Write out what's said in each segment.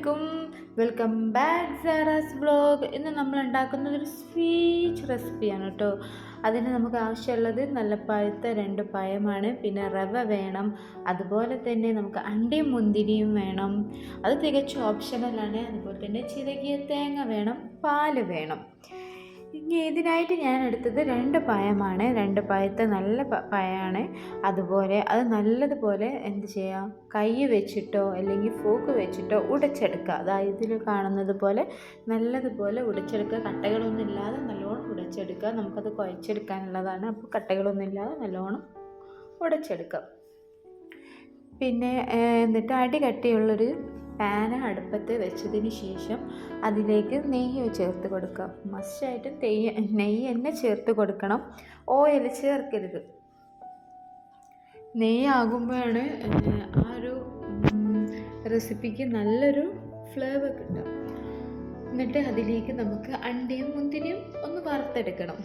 അലൈക്കും welcome back Sara's vlog. ഇന്ന് നമ്മൾ ഉണ്ടാക്കുന്നത് ഒരു സ്വീറ്റ് റെസിപ്പിയാണ് കേട്ടോ. അതിന് നമുക്ക് ആവശ്യമുള്ളത് നല്ല പഴുത്ത രണ്ട് പഴമാണ്. പിന്നെ റവ വേണം. അതുപോലെ തന്നെ നമുക്ക് അണ്ടിയും മുന്തിരിയും വേണം. അത് തികച്ചും ഓപ്ഷണലാണ് അതുപോലെ തന്നെ ചിരകിയ തേങ്ങ വേണം. പാൽ വേണം. ഇനി ഇതിനായിട്ട് ഞാൻ എടുത്തത് രണ്ട് പായമാണ്. രണ്ട് പായത്തെ നല്ല പായമാണ് അതുപോലെ അത് നല്ലതുപോലെ എന്ത് ചെയ്യാം? കൈ വെച്ചിട്ടോ അല്ലെങ്കിൽ ഫോക്ക് വെച്ചിട്ടോ ഉടച്ചെടുക്കുക. അതായത് ഇതിൽ കാണുന്നത് പോലെ നല്ലതുപോലെ ഉടച്ചെടുക്കുക. കട്ടകളൊന്നും ഇല്ലാതെ നല്ലോണം ഉടച്ചെടുക്കുക. നമുക്കത് കുഴച്ചെടുക്കാനുള്ളതാണ്. അപ്പോൾ കട്ടകളൊന്നും ഇല്ലാതെ നല്ലോണം ഉടച്ചെടുക്കുക. പിന്നെ എന്നിട്ട് അടി കട്ടിയുള്ളൊരു പാന് അടുപ്പത്ത് വെച്ചതിന് ശേഷം അതിലേക്ക് നെയ്യ് ചേർത്ത് കൊടുക്കുക. മസ്റ്റായിട്ടും തെയ്യ് നെയ്യ് തന്നെ ചേർത്ത് കൊടുക്കണം. ഓയിൽ ചേർക്കരുത്. നെയ്യാകുമ്പോഴാണ് ആ ഒരു റെസിപ്പിക്ക് നല്ലൊരു ഫ്ലേവർ കിട്ടുക. എന്നിട്ട് അതിലേക്ക് നമുക്ക് അണ്ടിയും മുന്തിരിയും ഒന്ന് വറുത്തെടുക്കണം.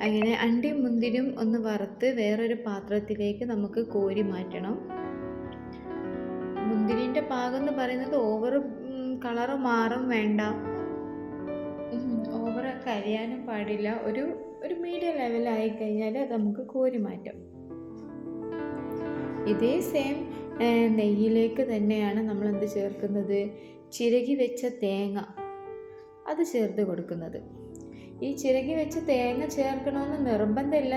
അങ്ങനെ അണ്ടിയും മുന്തിരിയും ഒന്ന് വറുത്ത് വേറൊരു പാത്രത്തിലേക്ക് നമുക്ക് കോരി മാറ്റണം. പാകം എന്ന് പറയുന്നത് ഓവർ കളർ മാറും വേണ്ട. ഓവർ കരിയാനും പാടില്ല. ഒരു ഒരു മീഡിയം ലെവലായി കഴിഞ്ഞാൽ അത് നമുക്ക് കോരി മാറ്റാം. ഇതേ സെയിം നെയ്യിലേക്ക് തന്നെയാണ് നമ്മൾ എന്ത് ചേർക്കുന്നത്? ചിരകി വെച്ച തേങ്ങ. അത് ചേർത്ത് കൊടുക്കുന്നത്. ഈ ചിരകി വെച്ച തേങ്ങ ചേർക്കണമെന്ന് നിർബന്ധമില്ല.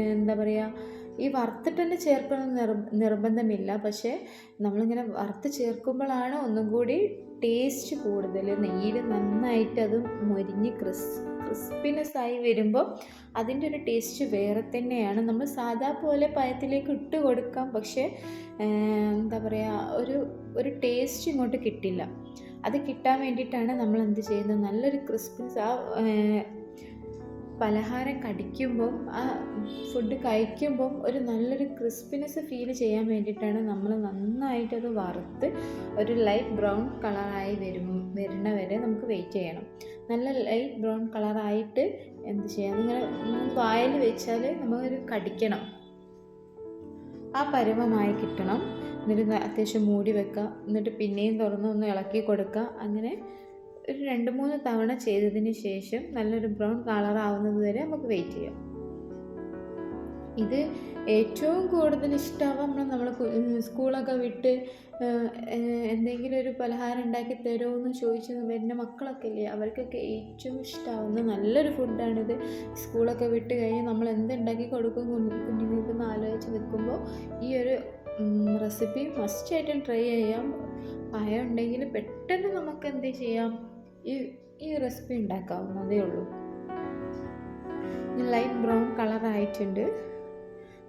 എന്താ പറയുക ഈ വറുത്തിട്ട് തന്നെ ചേർക്കണമെന്ന് നിർ നിർബന്ധമില്ല. പക്ഷേ നമ്മളിങ്ങനെ വറുത്ത് ചേർക്കുമ്പോഴാണ് ഒന്നും കൂടി ടേസ്റ്റ് കൂടുതൽ. നെയ്യിൽ നന്നായിട്ട് അത് മൊരിഞ്ഞ് ക്രിസ് ക്രിസ്പിനെസ് ആയി വരുമ്പോൾ അതിന്റെ ഒരു ടേസ്റ്റ് വേറെ തന്നെയാണ്. നമ്മൾ സാധാ പോലെ പഴത്തിലേക്ക് ഇട്ട് കൊടുക്കാം. പക്ഷേ എന്താ പറയുക ഒരു ഒരു ടേസ്റ്റ് ഇങ്ങോട്ട് കിട്ടില്ല. അത് കിട്ടാൻ വേണ്ടിയിട്ടാണ് നമ്മൾ എന്ത് ചെയ്യുന്നത്? നല്ലൊരു ക്രിസ്പിനെസ് ആ പലഹാരം കടിക്കുമ്പം ആ ഫുഡ് കഴിക്കുമ്പം ഒരു നല്ലൊരു ക്രിസ്പിനെസ് ഫീൽ ചെയ്യാൻ വേണ്ടിയിട്ടാണ് നമ്മൾ നന്നായിട്ടത് വറുത്ത് ഒരു ലൈറ്റ് ബ്രൗൺ കളറായി വരും വരുന്ന വരെ നമുക്ക് വെയിറ്റ് ചെയ്യണം. നല്ല ലൈറ്റ് ബ്രൗൺ കളറായിട്ട് എന്ത് ചെയ്യാം? നിങ്ങൾ വായിൽ വെച്ചാൽ നമുക്കൊരു കടിക്കണം. ആ പരുവമായി കിട്ടണം. എന്നിട്ട് അത്യാവശ്യം മൂടി വെക്കുക എന്നിട്ട് പിന്നെയും തുറന്ന് ഒന്ന് ഇളക്കി കൊടുക്കുക അങ്ങനെ ഒരു രണ്ട് മൂന്ന് തവണ ചെയ്തതിന് ശേഷം നല്ലൊരു ബ്രൗൺ കളർ ആവുന്നത് വരെ നമുക്ക് വെയിറ്റ് ചെയ്യാം. ഇത് ഏറ്റവും കൂടുതൽ ഇഷ്ടമാവാം നമ്മൾ സ്കൂളൊക്കെ വിട്ട് എന്തെങ്കിലും ഒരു പലഹാരം ഉണ്ടാക്കി തരുമോ എന്ന് ചോദിച്ച് വരുന്ന മക്കളൊക്കെ ഇല്ലേ? അവർക്കൊക്കെ ഏറ്റവും ഇഷ്ടമാവുന്ന നല്ലൊരു ഫുഡാണിത് സ്കൂളൊക്കെ വിട്ട് കഴിഞ്ഞ് നമ്മൾ എന്തുണ്ടാക്കി കൊടുക്കും കുഞ്ഞ് കുഞ്ഞുങ്ങൾക്ക് എന്ന് ആലോചിച്ച് നിൽക്കുമ്പോൾ ഈ ഒരു റെസിപ്പി മസ്റ്റായിട്ടും ട്രൈ ചെയ്യാം. ഭയം ഉണ്ടെങ്കിൽ പെട്ടെന്ന് നമുക്ക് എന്ത് ചെയ്യാം? ഈ ഈ റെസിപ്പി ഉണ്ടാക്കാവുന്നതേ ഉള്ളൂ. ലൈറ്റ് ബ്രൗൺ കളറായിട്ടുണ്ട്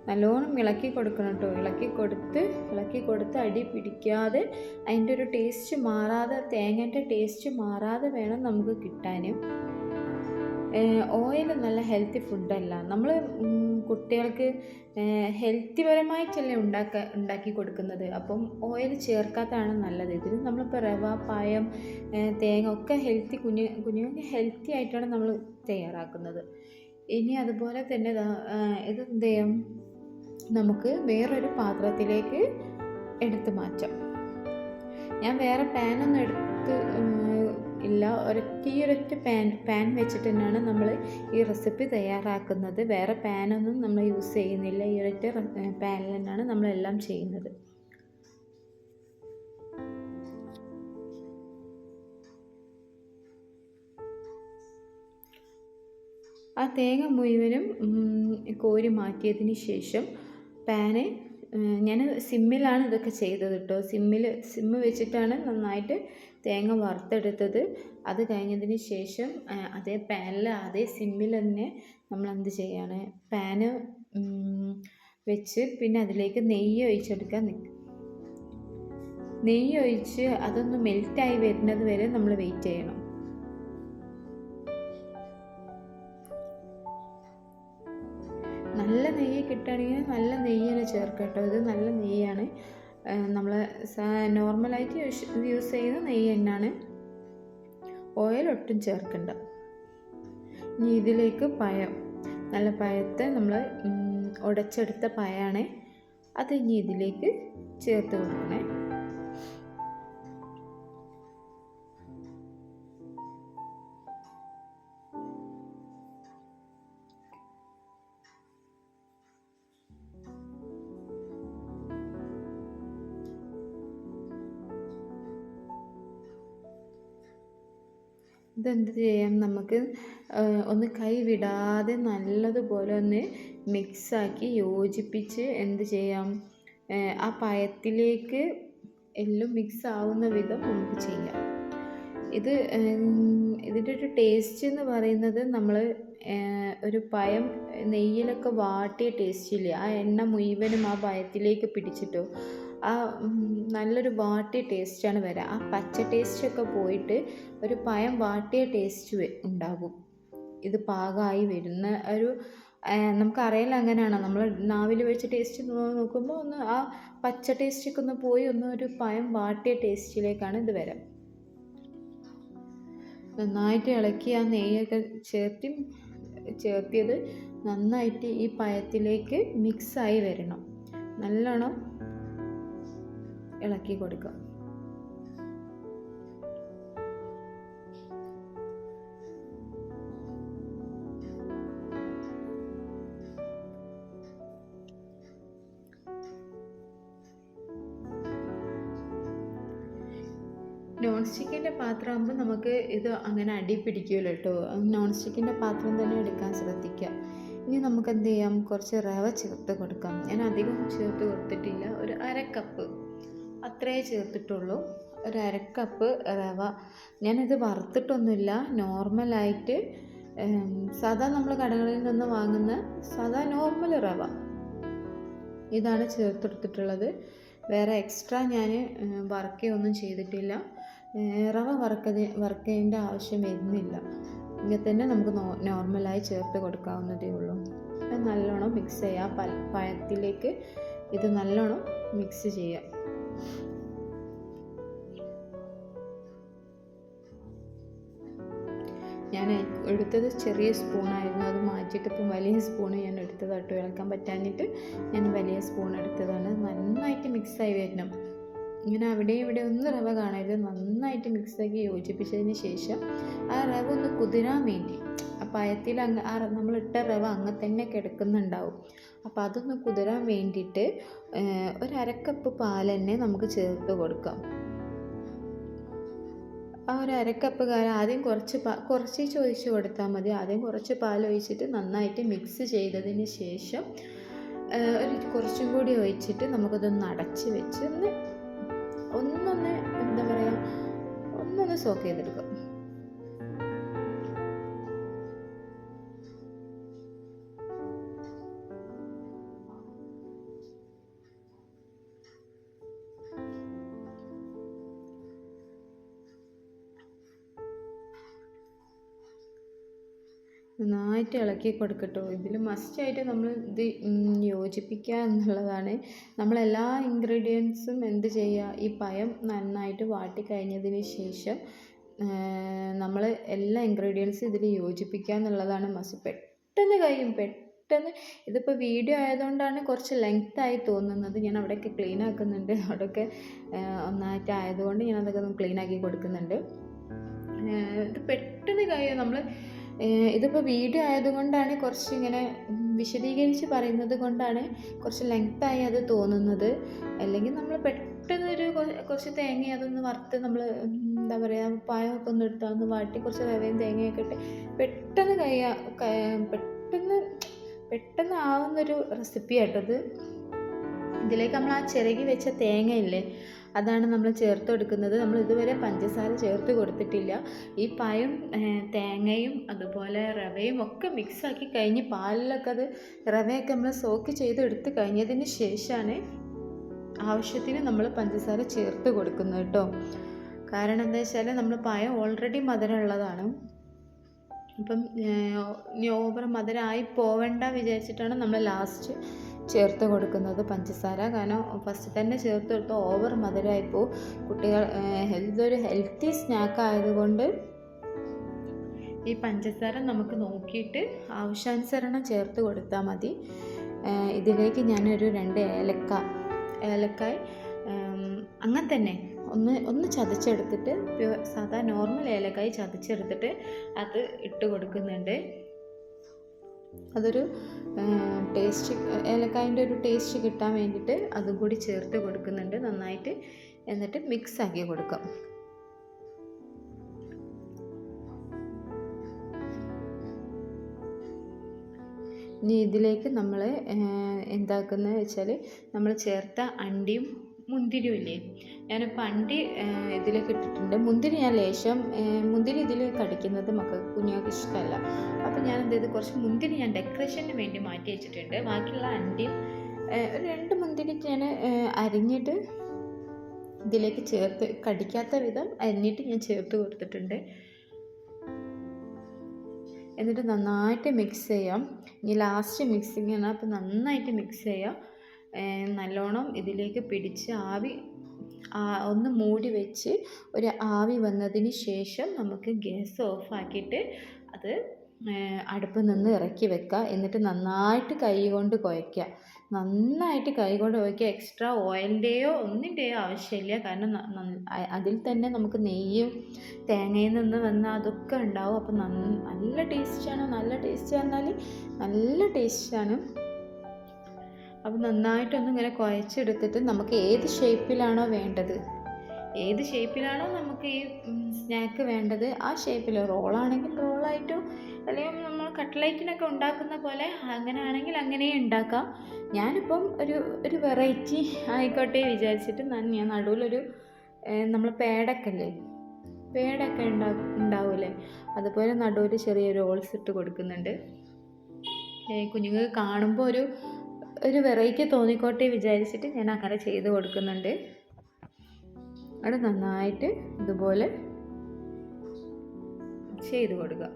നല്ലോണം ഇളക്കി കൊടുക്കണം കേട്ടോ ഇളക്കി കൊടുത്ത് ഇളക്കി കൊടുത്ത് അടി പിടിക്കാതെ അതിന്റെ ഒരു ടേസ്റ്റ് മാറാതെ തേങ്ങന്റെ ടേസ്റ്റ് മാറാതെ വേണം നമുക്ക് കിട്ടാനും ഓയിൽ നല്ല ഹെൽത്തി ഫുഡല്ല നമ്മൾ കുട്ടികൾക്ക് ഹെൽത്തി പരമായിട്ടല്ലേ ഉണ്ടാക്ക ഉണ്ടാക്കി കൊടുക്കുന്നത്. അപ്പം ഓയിൽ ചേർക്കാത്തതാണ് നല്ലത്. ഇതിൽ നമ്മളിപ്പോൾ റവ പായം തേങ്ങ ഒക്കെ ഹെൽത്തി കുഞ്ഞു കുഞ്ഞുങ്ങൾക്ക് ഹെൽത്തി ആയിട്ടാണ് നമ്മൾ തയ്യാറാക്കുന്നത്. ഇനി അതുപോലെ തന്നെ ഇത് എന്ത് ചെയ്യാം? നമുക്ക് വേറൊരു പാത്രത്തിലേക്ക് എടുത്തു മാറ്റാം. ഞാൻ വേറെ പാനൊന്നും എടുത്ത് ഇല്ല ഒരൊറ്റ ഈ ഒരൊറ്റ പാൻ പാൻ വെച്ചിട്ട് തന്നെയാണ് നമ്മൾ ഈ റെസിപ്പി തയ്യാറാക്കുന്നത്. വേറെ പാനൊന്നും നമ്മൾ യൂസ് ചെയ്യുന്നില്ല. ഈ ഒരൊറ്റ പാനിൽ തന്നെയാണ് നമ്മളെല്ലാം ചെയ്യുന്നത്. ആ തേങ്ങ മുഴുവനും കോരി മാറ്റിയതിന് ശേഷം പാന് ഞാൻ സിമ്മിലാണ് ഇതൊക്കെ ചെയ്തത് കേട്ടോ സിമ്മിൽ സിമ്മ് വെച്ചിട്ടാണ് നന്നായിട്ട് തേങ്ങ വറുത്തെടുത്തത്. അത് കഴിഞ്ഞതിന് ശേഷം അതേ പാനിൽ അതേ സിമ്മിൽ തന്നെ നമ്മൾ എന്ത് ചെയ്യാണ് പാന് വെച്ച് പിന്നെ അതിലേക്ക് നെയ്യ് ഒഴിച്ചെടുക്കാൻ നെയ്യ് ഒഴിച്ച് അതൊന്ന് മെൽറ്റായി വരുന്നത് വരെ നമ്മൾ വെയിറ്റ് ചെയ്യണം. നല്ല നെയ്യ് കിട്ടുകയാണെങ്കിൽ നല്ല നെയ്യ് തന്നെ ചേർക്കുക കേട്ടോ ഇത് നല്ല നെയ്യാണ്. നമ്മൾ നോർമലായിട്ട് യൂസ് യൂസ് ചെയ്യുന്ന നെയ്യ് തന്നെയാണ്. ഓയിൽ ഒട്ടും ചേർക്കണ്ട. ഇനി ഇതിലേക്ക് പഴം. നല്ല പഴത്തെ നമ്മൾ ഉടച്ചെടുത്ത പഴമാണ് അത് ഇനി ഇതിലേക്ക് ചേർത്ത് കൊടുക്കണേ. ഇതെന്ത് ചെയ്യാം? നമുക്ക് ഒന്ന് കൈ വിടാതെ നല്ലതുപോലെ ഒന്ന് മിക്സാക്കി യോജിപ്പിച്ച് എന്ത് ചെയ്യാം? ആ പഴത്തിലേക്ക് എല്ലാം മിക്സ് ആവുന്ന വിധം നമുക്ക് ചെയ്യാം. ഇത് ഇതിന്റെ ഒരു ടേസ്റ്റ് എന്ന് പറയുന്നത് നമ്മൾ ഒരു പയം നെയ്യിലൊക്കെ വാട്ടിയ ടേസ്റ്റ് ഇല്ലേ? ആ എണ്ണ മുഴുവനും ആ പഴത്തിലേക്ക് പിടിച്ചിട്ടോ? ആ നല്ലൊരു വാട്ടിയ ടേസ്റ്റാണ് വരിക ആ പച്ച ടേസ്റ്റൊക്കെ പോയിട്ട് ഒരു പഴം വാട്ടിയ ടേസ്റ്റ് ഉണ്ടാകും. ഇത് പാകമായി വരുന്ന ഒരു നമുക്കറിയില്ല അങ്ങനെയാണ്? നമ്മൾ നാവിൽ വെച്ച് ടേസ്റ്റ് നോക്കുമ്പോൾ ഒന്ന് ആ പച്ച ടേസ്റ്റൊക്കെ ഒന്ന് പോയി ഒന്ന് ഒരു പഴം വാട്ടിയ ടേസ്റ്റിലേക്കാണ് ഇത് വരാം. നന്നായിട്ട് ഇളക്കി ആ നെയ്യൊക്കെ ചേർത്തി ചേർത്തിയത് നന്നായിട്ട് ഈ പഴത്തിലേക്ക് മിക്സായി വരണം. നല്ലോണം ഇളക്കി കൊടുക്കുക. നോൺ സ്റ്റിക്കിന്റെ പാത്രമാകുമ്പോൾ നമുക്ക് ഇത് അങ്ങനെ അടി പിടിക്കുമല്ലോ കേട്ടോ. നോൺ സ്റ്റിക്കിന്റെ പാത്രം തന്നെ എടുക്കാൻ ശ്രദ്ധിക്കുക. ഇനി നമുക്ക് എന്ത് ചെയ്യാം? കുറച്ച് റവ ചേർത്ത് കൊടുക്കാം. ഞാൻ അധികം ചേർത്ത് കൊടുത്തിട്ടില്ല. ഒരു അര കപ്പ് അത്രേ ചേർത്തിട്ടുള്ളൂ. ഒരു അര കപ്പ് റവ. ഞാനിത് വറുത്തിട്ടൊന്നുമില്ല. നോർമലായിട്ട് സാധാ നമ്മൾ കടകളിൽ നിന്ന് വാങ്ങുന്ന സാധാ നോർമൽ റവ. ഇതാണ് ചേർത്തെടുത്തിട്ടുള്ളത്. വേറെ എക്സ്ട്രാ ഞാൻ വറക്കുകയൊന്നും ചെയ്തിട്ടില്ല. റവ വറുക്കത് വറുക്കേണ്ട ആവശ്യം വരുന്നില്ല. ഇങ്ങനെ തന്നെ നമുക്ക് നോർമലായി ചേർത്ത് കൊടുക്കാവുന്നതേ ഉള്ളൂ. നല്ലോണം മിക്സ് ചെയ്യുക പഴത്തിലേക്ക് ഇത് നല്ലോണം മിക്സ് ചെയ്യാം. ഞാൻ എടുത്തത് ചെറിയ സ്പൂണായിരുന്നു. അത് മാറ്റിയിട്ട് ഇപ്പം വലിയ സ്പൂണ് ഞാൻ എടുത്തതായിട്ട് ഇളക്കാൻ പറ്റാഞ്ഞിട്ട് ഞാൻ വലിയ സ്പൂൺ എടുത്തതാണ്. നന്നായിട്ട് മിക്സായി വരണം. ഇങ്ങനെ അവിടെ ഇവിടെ ഒന്ന് റവ കാണരുത്. നന്നായിട്ട് മിക്സാക്കി യോജിപ്പിച്ചതിന് ശേഷം ആ റവ ഒന്ന് കുതിരാൻ വേണ്ടി. ആ പഴത്തിൽ അങ്ങ് ആ നമ്മളിട്ട റവ അങ്ങ് തന്നെ കിടക്കുന്നുണ്ടാവും. അപ്പോൾ അതൊന്ന് കുതിരാൻ വേണ്ടിയിട്ട് ഒരു അരക്കപ്പ് പാൽ തന്നെ നമുക്ക് ചേർത്ത് കൊടുക്കാം. ആ ഒരു അരക്കപ്പ് കാലം ആദ്യം കുറച്ച് പാ കുറച്ച് ചോദിച്ച് കൊടുത്താൽ മതി. ആദ്യം കുറച്ച് പാൽ ഒഴിച്ചിട്ട് നന്നായിട്ട് മിക്സ് ചെയ്തതിന് ശേഷം ഒരു കുറച്ചും കൂടി ഒഴിച്ചിട്ട് നമുക്കതൊന്ന് അടച്ച് വെച്ച് ഒന്ന് ഒന്നൊന്ന് എന്താ പറയുക ഒന്നൊന്ന് സോക്ക് ചെയ്തെടുക്കാം. നന്നായിട്ട് ഇളക്കി കൊടുക്കട്ടോ. ഇതിൽ മസ്റ്റായിട്ട് നമ്മൾ ഇത് യോജിപ്പിക്കുക എന്നുള്ളതാണ്. നമ്മളെല്ലാ ഇൻഗ്രീഡിയൻസും എന്ത് ചെയ്യുക ഈ പയം നന്നായിട്ട് വാട്ടി കഴിഞ്ഞതിന് ശേഷം നമ്മൾ എല്ലാ ഇൻഗ്രീഡിയൻസും ഇതിൽ യോജിപ്പിക്കുക എന്നുള്ളതാണ് മസ്റ്റ് പെട്ടെന്ന് കഴിയും പെട്ടെന്ന്. ഇതിപ്പോൾ വീഡിയോ ആയതുകൊണ്ടാണ് കുറച്ച് ലെങ്ത് ആയി തോന്നുന്നത്. ഞാൻ അവിടെയൊക്കെ ക്ലീൻ ആക്കുന്നുണ്ട്. അവിടെയൊക്കെ ഒന്നായിട്ട് ആയതുകൊണ്ട് ഞാൻ അതൊക്കെ ക്ലീൻ ആക്കി കൊടുക്കുന്നുണ്ട്. ഇത് പെട്ടെന്ന് കഴിയും. നമ്മൾ ഇതിപ്പോൾ വീഡിയോ ആയതുകൊണ്ടാണ് കുറച്ച് ഇങ്ങനെ വിശദീകരിച്ച് പറയുന്നത് കൊണ്ടാണ് കുറച്ച് ലെങ്ത്തായി അത് തോന്നുന്നത്. അല്ലെങ്കിൽ നമ്മൾ പെട്ടെന്ന് ഒരു കുറച്ച് തേങ്ങ അതൊന്ന് വറുത്ത് നമ്മൾ എന്താ പറയുക പായമൊക്കെ ഒന്ന് എടുത്താൽ ഒന്ന് വാട്ടി കുറച്ച് റവയും തേങ്ങയൊക്കെ ഇട്ട് പെട്ടെന്ന് കഴിയാ പെട്ടെന്ന് പെട്ടെന്ന് ആവുന്നൊരു റെസിപ്പി ആട്ടത് ഇതിലേക്ക് നമ്മൾ ആ ചിരകി വെച്ച തേങ്ങയില്ലേ അതാണ് നമ്മൾ ചേർത്ത് കൊടുക്കുന്നത് നമ്മൾ ഇതുവരെ പഞ്ചസാര ചേർത്ത് കൊടുത്തിട്ടില്ല. ഈ പയം തേങ്ങയും അതുപോലെ റവയും ഒക്കെ മിക്സാക്കി കഴിഞ്ഞ് പാലിലൊക്കെ അത് റവയൊക്കെ നമ്മൾ സോക്ക് ചെയ്ത് എടുത്ത് കഴിഞ്ഞതിന് ശേഷമാണ് ആവശ്യത്തിന് നമ്മൾ പഞ്ചസാര ചേർത്ത് കൊടുക്കുന്നത് കേട്ടോ. കാരണം എന്താ വെച്ചാൽ നമ്മൾ പായം ഓൾറെഡി മധുരമുള്ളതാണ്. അപ്പം ഇനി ഓവർ മധുരമായി പോവേണ്ട വിചാരിച്ചിട്ടാണ് നമ്മൾ ലാസ്റ്റ് ചേർത്ത് കൊടുക്കുന്നത് പഞ്ചസാര. കാരണം ഫസ്റ്റ് തന്നെ ചേർത്ത് കൊടുത്ത് ഓവർ മധുരമായിപ്പോൾ കുട്ടികൾ ഇതൊരു ഹെൽത്തി സ്നാക്ക് ആയതുകൊണ്ട് ഈ പഞ്ചസാര നമുക്ക് നോക്കിയിട്ട് ആവശ്യാനുസരണം ചേർത്ത് കൊടുത്താൽ മതി. ഇതിലേക്ക് ഞാനൊരു രണ്ട് ഏലക്ക ഏലക്കായ് അങ്ങനെ തന്നെ ഒന്ന് ഒന്ന് ചതച്ചെടുത്തിട്ട് സാധാ നോർമൽ ഏലക്കായ് ചതച്ചെടുത്തിട്ട് അത് ഇട്ട് കൊടുക്കുന്നുണ്ട്. അതൊരു ടേസ്റ്റ് ഏലക്കായന്റെ ഒരു ടേസ്റ്റ് കിട്ടാൻ വേണ്ടിയിട്ട് അതും കൂടി ചേർത്ത് കൊടുക്കുന്നുണ്ട് നന്നായിട്ട്. എന്നിട്ട് മിക്സ് ആക്കി കൊടുക്കാം. ഇനി ഇതിലേക്ക് നമ്മൾ എന്താക്കുന്നത് വെച്ചാൽ നമ്മൾ ചേർത്ത അണ്ടിയും മുന്തിരിയും ഞാൻ പണ്ട് ഇതിലേക്ക് ഇട്ടിട്ടുണ്ട്. മുന്തിരി ഞാൻ ലേശം മുന്തിരി ഇതിൽ കടിക്കുന്നത് മക്കൾക്ക് കുഞ്ഞുങ്ങൾക്ക് ഇഷ്ടമല്ല. അപ്പോൾ ഞാൻ എന്ത് ചെയ്ത്? കുറച്ച് മുന്തിരി ഞാൻ ഡെക്കറേഷന് വേണ്ടി മാറ്റി വെച്ചിട്ടുണ്ട്. ബാക്കിയുള്ള അണ്ടി ഒരു രണ്ട് മുന്തിരി ഞാൻ അരിഞ്ഞിട്ട് ഇതിലേക്ക് ചേർത്ത് കടിക്കാത്ത വിധം അരിഞ്ഞിട്ട് ഞാൻ ചേർത്ത് കൊടുത്തിട്ടുണ്ട്. എന്നിട്ട് നന്നായിട്ട് മിക്സ് ചെയ്യാം. ഇനി ലാസ്റ്റ് മിക്സിങ് ആണ്. അപ്പോൾ നന്നായിട്ട് മിക്സ് ചെയ്യാം. നല്ലോണം ഇതിലേക്ക് പിടിച്ച് ആവി ഒന്ന് മൂടി വെച്ച് ഒരു ആവി വന്നതിന് ശേഷം നമുക്ക് ഗ്യാസ് ഓഫാക്കിയിട്ട് അത് അടുപ്പിൽ നിന്ന് ഇറക്കി വെക്കുക എന്നിട്ട് നന്നായിട്ട് കൈ കൊണ്ട് കുഴയ്ക്കുക നന്നായിട്ട് കൈ കൊണ്ട് കുഴയ്ക്കുക എക്സ്ട്രാ ഓയിലിന്റെയോ ഒന്നിന്റെയോ ആവശ്യമില്ല. കാരണം അതിൽ തന്നെ നമുക്ക് നെയ്യും തേങ്ങയിൽ നിന്ന് വന്ന അതൊക്കെ ഉണ്ടാവും. അപ്പോൾ നല്ല ടേസ്റ്റാണ്. നല്ല ടേസ്റ്റ് പറഞ്ഞാൽ നല്ല ടേസ്റ്റാണ്. അപ്പോൾ നന്നായിട്ടൊന്ന് ഇങ്ങനെ കുഴച്ചെടുത്തിട്ട് നമുക്ക് ഏത് ഷേപ്പിലാണോ വേണ്ടത്? ഏത് ഷേപ്പിലാണോ നമുക്ക് ഈ സ്നാക്ക് വേണ്ടത്? ആ ഷേപ്പിൽ റോളാണെങ്കിൽ റോളായിട്ടും അല്ലെങ്കിൽ നമ്മൾ കട്ട്ലൈറ്റിനൊക്കെ ഉണ്ടാക്കുന്ന പോലെ അങ്ങനെ ആണെങ്കിൽ അങ്ങനെയും ഉണ്ടാക്കാം. ഞാനിപ്പം ഒരു ഒരു വെറൈറ്റി ആയിക്കോട്ടെ വിചാരിച്ചിട്ട് ഞാൻ നടുവിലൊരു നമ്മൾ പേടക്കല്ലേ? പേടൊക്കെ ഉണ്ടാ ഉണ്ടാവില്ലേ അതുപോലെ നടുവിൽ ചെറിയ റോൾസ് ഇട്ട് കൊടുക്കുന്നുണ്ട്. കുഞ്ഞുങ്ങൾ കാണുമ്പോൾ ഒരു ഒരു വെറൈറ്റി തോന്നിക്കോട്ടെ വിചാരിച്ചിട്ട് ഞാൻ അങ്ങനെ ചെയ്ത് കൊടുക്കുന്നുണ്ട്. അവിടെ നന്നായിട്ട് ഇതുപോലെ ചെയ്ത് കൊടുക്കുക.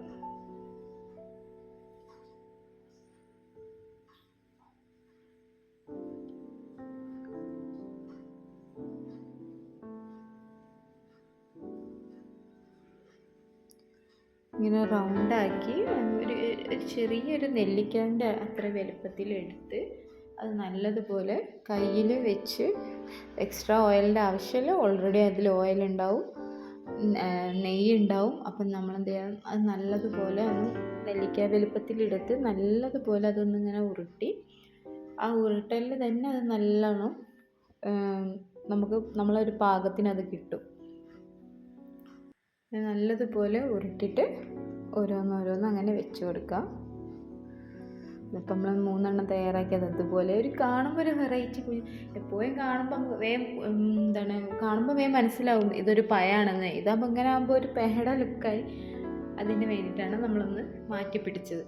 ഇങ്ങനെ റൗണ്ടാക്കി ഒരു ചെറിയൊരു നെല്ലിക്കാന്റെ അത്ര വലുപ്പത്തിൽ എടുത്ത് അത് നല്ലതുപോലെ കയ്യിൽ വെച്ച് എക്സ്ട്രാ ഓയിലിന്റെ ആവശ്യമില്ല. ഓൾറെഡി അതിൽ ഓയിൽ ഉണ്ടാവും. നെയ്യ് ഉണ്ടാവും. അപ്പം നമ്മൾ എന്ത് ചെയ്യണം? അത് നല്ലതുപോലെ ഒന്ന് നെല്ലിക്ക വലുപ്പത്തിലെടുത്ത് നല്ലതുപോലെ അതൊന്നിങ്ങനെ ഉരുട്ടി ആ ഉരുട്ടലിൽ തന്നെ അത് നല്ലോണം നമുക്ക് നമ്മളൊരു പാകത്തിന് അത് കിട്ടും. നല്ലതുപോലെ ഉരുട്ടിയിട്ട് ഓരോന്നോരോന്ന് അങ്ങനെ വെച്ച് കൊടുക്കാം. ഇപ്പം നമ്മൾ മൂന്നെണ്ണം തയ്യാറാക്കിയത്. അതുപോലെ ഒരു കാണുമ്പോൾ ഒരു വെറൈറ്റി എപ്പോഴും കാണുമ്പോൾ വേഗം എന്താണ് കാണുമ്പോൾ വേം മനസ്സിലാവും ഇതൊരു പയാണെന്ന്. ഇതാകുമ്പോൾ ഇങ്ങനെ ആകുമ്പോൾ ഒരു പേട ലുക്കായി അതിന് വേണ്ടിയിട്ടാണ് നമ്മളൊന്ന് മാറ്റി പിടിച്ചത്.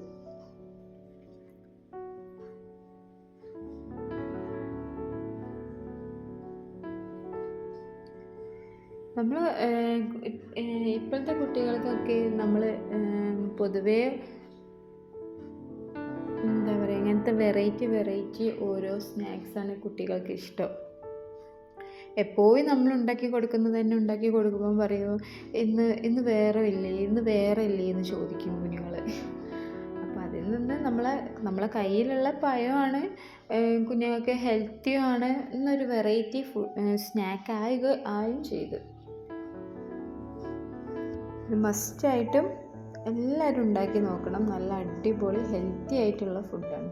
നമ്മൾ ഇപ്പോഴത്തെ കുട്ടികൾക്കൊക്കെ നമ്മൾ പൊതുവേ ഇങ്ങനത്തെ വെറൈറ്റി വെറൈറ്റി ഓരോ സ്നാക്സാണ് കുട്ടികൾക്ക് ഇഷ്ടം. എപ്പോഴും നമ്മൾ ഉണ്ടാക്കി കൊടുക്കുന്നത് തന്നെ ഉണ്ടാക്കി കൊടുക്കുമ്പോൾ പറയും ഇന്ന് ഇന്ന് വേറെ ഇല്ലേ ഇന്ന് വേറെ ഇല്ലേ എന്ന് ചോദിക്കും കുഞ്ഞുങ്ങൾ. അപ്പോൾ അതിൽ നിന്ന് നമ്മളെ നമ്മളെ കയ്യിലുള്ള പഴമാണ് കുഞ്ഞുങ്ങൾക്ക് ഹെൽത്തിയുമാണ് എന്നൊരു വെറൈറ്റി ഫു സ്നാക്ക് ആയി ആയും ചെയ്തു. മസ്റ്റായിട്ടും എല്ലാവരും ഉണ്ടാക്കി നോക്കണം. നല്ല അടിപൊളി ഹെൽത്തി ആയിട്ടുള്ള ഫുഡാണ്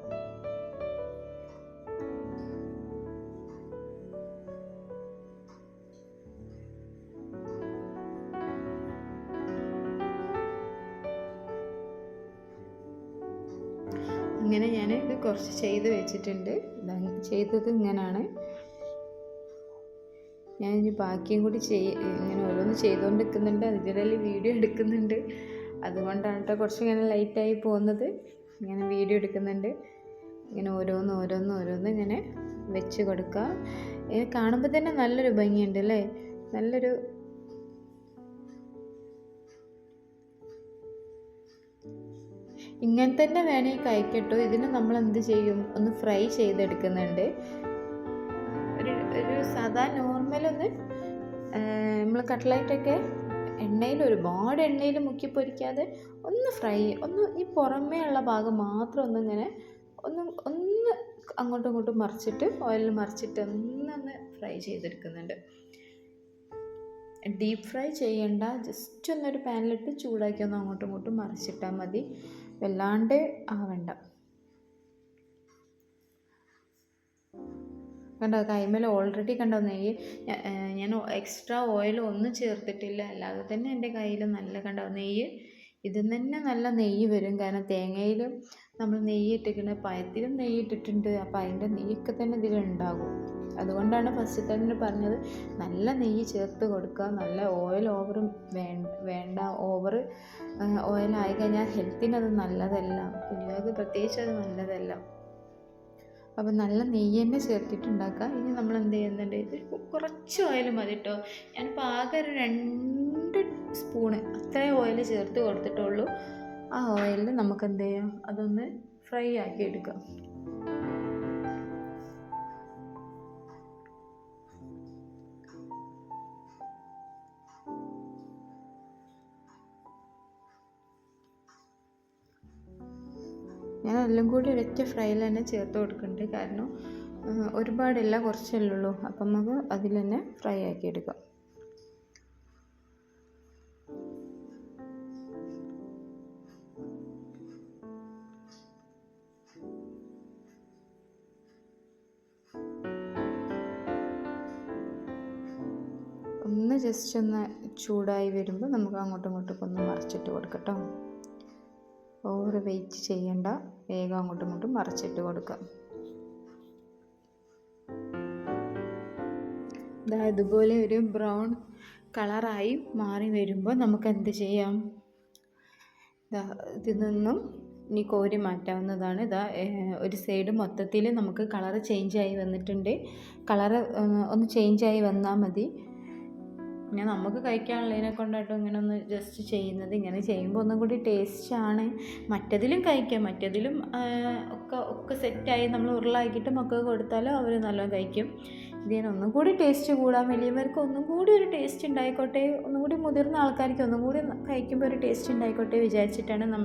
ഇങ്ങനെ ഞാൻ ഇത് കുറച്ച് ചെയ്ത് വെച്ചിട്ടുണ്ട്. ചെയ്തത് ഇങ്ങനെയാണ് ഞാൻ ഇനി ബാക്കിയും കൂടി ചെയ് ഇങ്ങനെ ഓരോന്ന് ചെയ്തുകൊണ്ട് നിൽക്കുന്നുണ്ട് അതിനിടയിൽ വീഡിയോ എടുക്കുന്നുണ്ട്. അതുകൊണ്ടാണ് കേട്ടോ കുറച്ച് ഇങ്ങനെ ലൈറ്റായി പോകുന്നത്. ഇങ്ങനെ വീഡിയോ എടുക്കുന്നുണ്ട്. ഇങ്ങനെ ഓരോന്ന് ഓരോന്ന് ഓരോന്ന് ഇങ്ങനെ വെച്ച് കൊടുക്കുക ഇത് കാണുമ്പോൾ തന്നെ നല്ലൊരു ഭംഗിയുണ്ട് അല്ലേ നല്ലൊരു ഇങ്ങനെ തന്നെ വേണേ കഴിക്കട്ടോ. ഇതിന് നമ്മൾ എന്ത് ചെയ്യും? ഒന്ന് ഫ്രൈ ചെയ്തെടുക്കുന്നുണ്ട്. ഒരു ഒരു സാധാ നോർമലൊന്ന് നമ്മൾ കട്ട്ലൈറ്റൊക്കെ എണ്ണയിൽ ഒരുപാട് എണ്ണയിൽ മുക്കി പൊരിക്കാതെ ഒന്ന് ഫ്രൈ ഒന്ന് ഈ പുറമേ ഉള്ള ഭാഗം മാത്രം ഒന്ന് ഇങ്ങനെ ഒന്ന് ഒന്ന് അങ്ങോട്ടും ഇങ്ങോട്ടും മറിച്ചിട്ട് ഓയിലിൽ മറിച്ചിട്ട് ഒന്നൊന്ന് ഫ്രൈ ചെയ്തെടുക്കുന്നുണ്ട്. ഡീപ്പ് ഫ്രൈ ചെയ്യേണ്ട ജസ്റ്റ് ഒന്നൊരു പാനിലിട്ട് ചൂടാക്കി ഒന്ന് അങ്ങോട്ടും ഇങ്ങോട്ടും മറിച്ചിട്ടാൽ മതി. വല്ലാണ്ട് ആവണ്ട. കണ്ടോ കൈമേൽ ഓൾറെഡി കണ്ടോ നെയ്യ് ഞാൻ എക്സ്ട്രാ ഓയിൽ ഒന്നും ചേർത്തിട്ടില്ല. അല്ലാതെ തന്നെ എന്റെ കയ്യിൽ നല്ല കണ്ടോ നെയ്യ് ഇതിൽ തന്നെ നല്ല നെയ്യ് വരും. കാരണം തേങ്ങയിലും നമ്മൾ നെയ്യ് ഇട്ടിരിക്കുന്ന പഴത്തിലും നെയ്യ് ഇട്ടിട്ടുണ്ട്. അപ്പോൾ അതിന്റെ നെയ്യൊക്കെ തന്നെ ഇതിലുണ്ടാകും അതുകൊണ്ടാണ് ഫസ്റ്റ് തന്നെ പറഞ്ഞത്. നല്ല നെയ്യ് ചേർത്ത് കൊടുക്കുക. നല്ല ഓയിൽ ഓവർ വേണ്ട ഓവർ ഓയിലായി കഴിഞ്ഞാൽ ഹെൽത്തിനത് നല്ലതല്ല. കുഞ്ഞുങ്ങൾക്ക് പ്രത്യേകിച്ച് അത് നല്ലതല്ല. അപ്പോൾ നല്ല നെയ്യ് തന്നെ ചേർത്തിട്ടുണ്ടാക്കുക. ഇനി നമ്മൾ എന്ത് ചെയ്യുന്നുണ്ട് ഇത് കുറച്ച് ഓയിൽ മതി കേട്ടോ ഞാനിപ്പോൾ ആകെ ഒരു രണ്ട് സ്പൂണ് അത്രയും ഓയിൽ ചേർത്ത് കൊടുത്തിട്ടുള്ളൂ. ആ ഓയിലിൽ നമുക്ക് എന്ത് ചെയ്യാം? അതൊന്ന് ഫ്രൈ ആക്കി എടുക്കാം. എല്ലാം കൂടി ഒരൊറ്റ ഫ്രൈയിൽ തന്നെ ചേർത്ത് കൊടുക്കുന്നുണ്ട് കാരണം ഒരുപാടില്ല കുറച്ചല്ലേ ഉള്ളൂ. അപ്പം നമുക്ക് അതിൽ തന്നെ ഫ്രൈ ആക്കി എടുക്കാം. ഒന്ന് ജസ്റ്റ് ഒന്ന് ചൂടായി വരുമ്പോൾ നമുക്ക് അങ്ങോട്ടും ഇങ്ങോട്ടും ഒന്ന് മറിച്ചിട്ട് കൊടുക്കട്ടോ ഓവർ വെയിറ്റ് ചെയ്യണ്ട. വേഗം അങ്ങോട്ടും ഇങ്ങോട്ടും മറിച്ചിട്ട് കൊടുക്കാം ഇതാ ഇതുപോലെ ഒരു ബ്രൗൺ കളറായി മാറി വരുമ്പോൾ നമുക്ക് എന്ത് ചെയ്യാം? ഇതാ ഇതിൽ നിന്നും ഇനി കോരി മാറ്റാവുന്നതാണ്. ഇതാ ഒരു സൈഡ് മൊത്തത്തിൽ നമുക്ക് കളറ് ആയി വന്നിട്ടുണ്ട്. കളറ് ഒന്ന് ചേഞ്ച് ആയി വന്നാൽ മതി. പിന്നെ നമുക്ക് കഴിക്കാനുള്ളതിനെ കൊണ്ടായിട്ടും ഇങ്ങനെ ഒന്ന് ജസ്റ്റ് ചെയ്യുന്നത് ഇങ്ങനെ ചെയ്യുമ്പോൾ ഒന്നും കൂടി ടേസ്റ്റാണ് മറ്റതിലും കഴിക്കാം മറ്റതിലും ഒക്കെ ഒക്കെ സെറ്റായി നമ്മൾ ഉരുളാക്കിയിട്ട് മക്കൾക്ക് കൊടുത്താലും അവർ നല്ലോണം കഴിക്കും. ഇതിന് ഒന്നും കൂടി ടേസ്റ്റ് കൂടാൻ വലിയവർക്ക് ഒന്നും കൂടി ഒരു ടേസ്റ്റ് ഉണ്ടായിക്കോട്ടെ ഒന്നും കൂടി മുതിർന്ന ആൾക്കാർക്ക് ഒന്നും കൂടി കഴിക്കുമ്പോൾ ഒരു ടേസ്റ്റ് ഉണ്ടായിക്കോട്ടെ വിചാരിച്ചിട്ടാണ് നം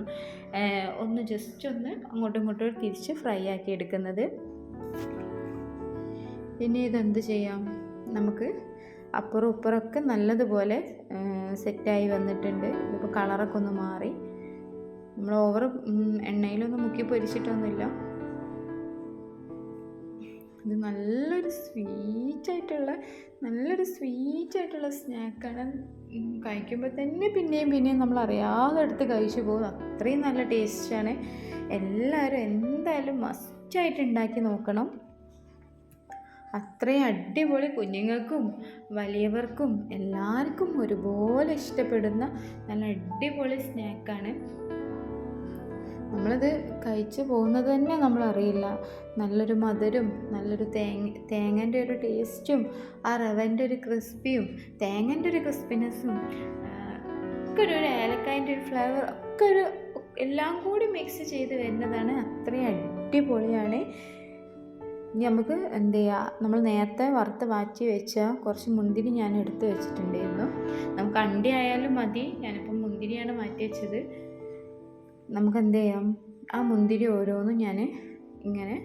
ഒന്ന് ജസ്റ്റ് ഒന്ന് അങ്ങോട്ടും ഇങ്ങോട്ടും തിരിച്ച് ഫ്രൈ ആക്കി എടുക്കുന്നത്. ഇനി ഇതെന്ത് ചെയ്യാം? നമുക്ക് അപ്പുറം ഇപ്പുറമൊക്കെ നല്ലതുപോലെ സെറ്റായി വന്നിട്ടുണ്ട്. ഇതിപ്പോൾ കളറൊക്കെ ഒന്ന് മാറി. നമ്മൾ ഓവർ എണ്ണയിലൊന്നും മുക്കി പൊരിച്ചിട്ടൊന്നുമില്ല. ഇത് നല്ലൊരു സ്വീറ്റായിട്ടുള്ള നല്ലൊരു സ്വീറ്റായിട്ടുള്ള സ്നാക്കാണ്. കഴിക്കുമ്പോൾ തന്നെ പിന്നെയും പിന്നെയും നമ്മൾ അറിയാതെ എടുത്ത് കഴിച്ചു പോകും. അത്രയും നല്ല ടേസ്റ്റാണ് എല്ലാവരും എന്തായാലും മസ്റ്റായിട്ട് ഉണ്ടാക്കി നോക്കണം. അത്രയും അടിപൊളി കുഞ്ഞുങ്ങൾക്കും വലിയവർക്കും എല്ലാവർക്കും ഒരുപോലെ ഇഷ്ടപ്പെടുന്ന നല്ല അടിപൊളി സ്നാക്കാണ്. നമ്മളത് കഴിച്ചു പോകുന്നത് തന്നെ നമ്മളറിയില്ല. നല്ലൊരു മധുരം നല്ലൊരു തേങ്ങ തേങ്ങന്റെ ഒരു ടേസ്റ്റും ആ റവന്റെ ഒരു ക്രിസ്പിയും തേങ്ങന്റെ ഒരു ക്രിസ്പിനെസ്സും ഒക്കെ ഒരു ഏലക്കായന്റെ ഒരു ഫ്ലേവർ ഒക്കെ ഒരു എല്ലാം കൂടി മിക്സ് ചെയ്ത് വരുന്നതാണ്. അത്രയും അടിപൊളിയാണ്. ഇനി നമുക്ക് എന്ത് ചെയ്യുക നമ്മൾ നേരത്തെ വറുത്ത് മാറ്റി വെച്ച കുറച്ച് മുന്തിരി ഞാൻ എടുത്ത് വെച്ചിട്ടുണ്ടായിരുന്നു. നമുക്ക് അണ്ടി ആയാലും മതി. ഞാനിപ്പം മുന്തിരിയാണ് മാറ്റി വെച്ചത്. നമുക്ക് എന്ത് ചെയ്യാം? ആ മുന്തിരി ഓരോന്നും ഞാൻ ഇങ്ങനെ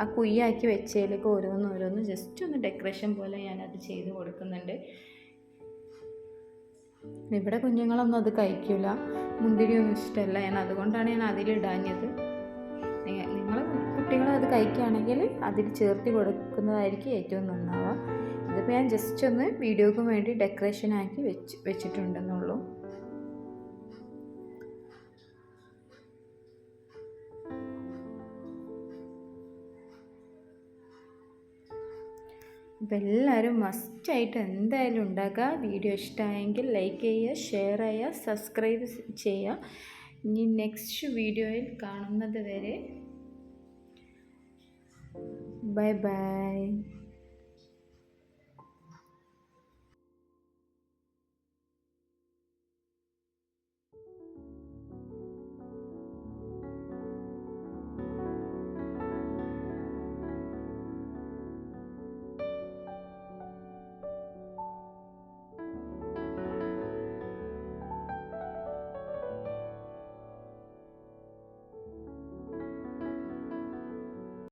ആ കുയ്യാക്കി വെച്ചതിലേക്ക് ഓരോന്നും ഓരോന്നും ജസ്റ്റ് ഒന്ന് ഡെക്കറേഷൻ പോലെ ഞാനത് ചെയ്ത് കൊടുക്കുന്നുണ്ട്. ഇവിടെ കുഞ്ഞുങ്ങളൊന്നും അത് കഴിക്കില്ല മുന്തിരിയൊന്നും ഇഷ്ടമല്ല. ഞാൻ അതുകൊണ്ടാണ് ഞാൻ അതിലിടാഞ്ഞത്. കുട്ടികൾ അത് കഴിക്കുകയാണെങ്കിൽ അതിൽ ചേർത്ത് കൊടുക്കുന്നതായിരിക്കും ഏറ്റവും നന്നാവുക. ഇതിപ്പോൾ ഞാൻ ജസ്റ്റ് ഒന്ന് വീഡിയോക്ക് വേണ്ടി ഡെക്കറേഷൻ ആക്കി വെച്ച് വെച്ചിട്ടുണ്ടെന്നുള്ളൂ. അപ്പോൾ എല്ലാവരും മസ്റ്റായിട്ട് എന്തായാലും ഉണ്ടാക്കുക. വീഡിയോ ഇഷ്ടമായെങ്കിൽ ലൈക്ക് ചെയ്യുക ഷെയർ ചെയ്യുക സബ്സ്ക്രൈബ് ചെയ്യുക. ഇനി നെക്സ്റ്റ് വീഡിയോയിൽ കാണുന്നത് വരെ Bye bye.